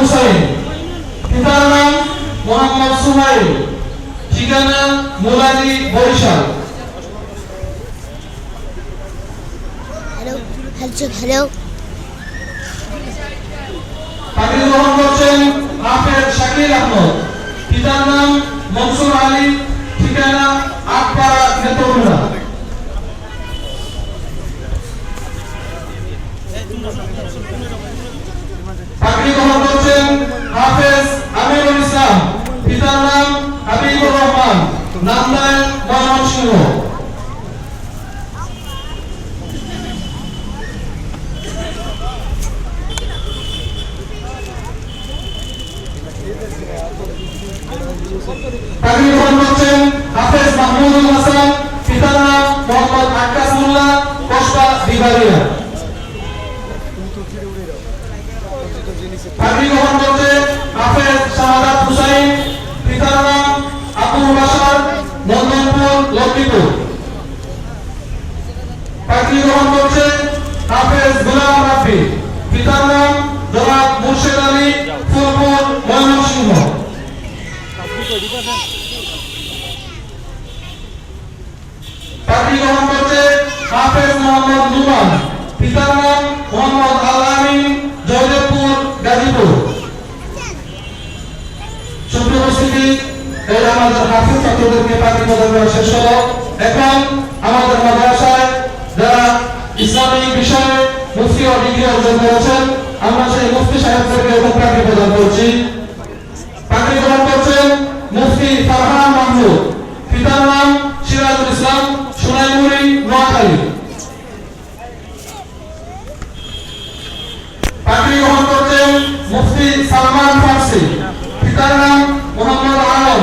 হুসাইন পিতার নাম মোহাম্মদ সুমাইল ঠিকানা মুলাদি বরিশাল। হ্যালো পাগড়ি গ্রহণ করছেন হাফেজ শাকির আহমদ। পিতার নাম মনসুর আলী ঠিকানা আটপাড়া নেত্রকোনা। পাগড়ি গ্রহণ করছেন হাফেজ আমিরুল ইসলাম, পিতার নাম হাবিবুর রহমান নান্দায় ময়মনসিংহ পাগড়ি গ্রহণ করছেন হাফেজ মাহমুদুল হাসান, পিতার নাম মোহাম্মদ আক্কাস মোল্লা কসবা দিবারিয়া পাগড়ি গ্রহণ করছে হাফেজ শাহাদাত হুসাইন, পিতার নাম আবুল বাসার নন্দনপুর লক্ষ্মীপুর। পাগড়ি গ্রহণ করছে হাফেজ গুলাম রাফি পিতার নাম জনাব মুর্শেদ আলী, ফুলপুর, ময়মনসিংহ। পাগড়ি গ্রহণ করছে হাফেজ মোহাম্মদ নুমান পিতার নাম মোহাম্মদ আমাদের হাফিজ ছাত্রদেরকে প্রদান শেষ হলো। এখন আমাদের মাদ্রাসায় যারা বিষয়ে মুফতি ও ডিগ্রি অর্জন করেছেন, আমরা সেই মুফতি সাহেবদেরকে পাগড়ি প্রদান করছি। পাগড়ি গ্রহণ করছেন মুফতি ফারহান মাহমুদ। পিতার নাম সিরাজুল ইসলাম সোনাইমুড়ি নোয়াখালী। পাগড়ি গ্রহণ করছেন মুফতি সালমান ফার্সি। পিতার নাম মোহাম্মদ আলম।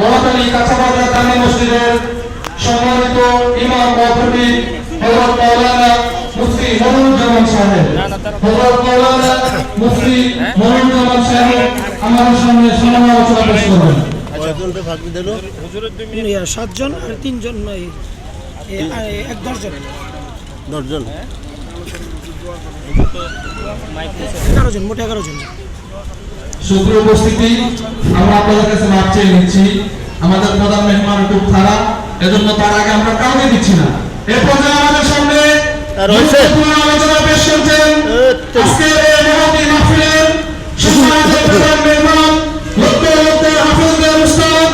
মহাতালী কাছাবাজার দানি মসজিদের সম্মানিত ইমাম মহাপ্রবী হজরত মৌলানা মুফতি মনুরুজ্জামান সাহেব। হজরত মৌলানা মুফতি মনুরুজ্জামান সাহেব আমাদের সামনে সম্মান আলোচনা পেশ করবেন সাতজন আর তিনজন এক দশজন। দশজন? এগারো জন মোট এগারো জন। সুপ্রিয় উপস্থিতি আমরা আপনাদের কাছে মাপ চেয়ে নিচ্ছি। আমাদের প্রধান মেহমান খুব খারাপ এজন্য তার আগে আমরা কাউকে দিচ্ছি না। এ পর্যায়ে আমাদের সামনে আলোচনা পেশ করছেন এ, এই মহতি মাহফিলের সম্মানিত প্রধান মেহমান লক্ষ লক্ষ হাফিজদের উস্তাদ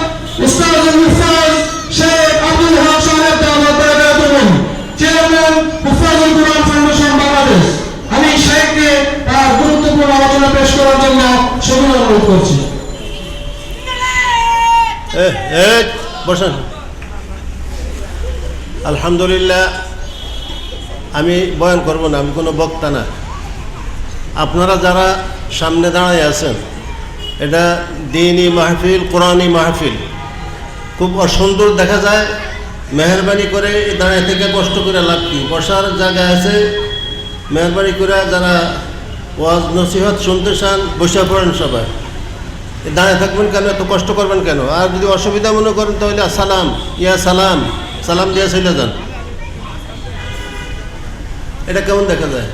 উস্তাদুল মুফাজ শেখ আব্দুল হক সাহেব দাওয়াত বারাকাতুহুম চেয়ারম্যান মুফাজুল কুরআন ফাউন্ডেশন বাংলাদেশ। আমি শেখকে তার গুরুত্বপূর্ণ আলোচনা পেশ করার জন্য করছি। আলহামদুলিল্লাহ, আমি বয়ান করব না, আমি কোনো বক্তা না। আপনারা যারা সামনে দাঁড়ায় আছেন, এটা দিনই মাহফিল কোরআনই মাহফিল। খুব অসুন্দর দেখা যায়, মেহরবানি করে দাঁড়িয়ে থেকে কষ্ট করে লাভ কি? বসার জায়গা আছে, মেহরবানি করে যারা ওয়াজ, নসিহত শুনতে চান, বসে পড়েন সবাই। দাঁড়িয়ে থাকবেন কেন? এত কষ্ট করবেন কেন? আর যদি অসুবিধা মনে করেন, তাহলে সালাম ইয়া সালাম। সালাম দিয়ে চলে যান। এটা কেমন দেখা যায়?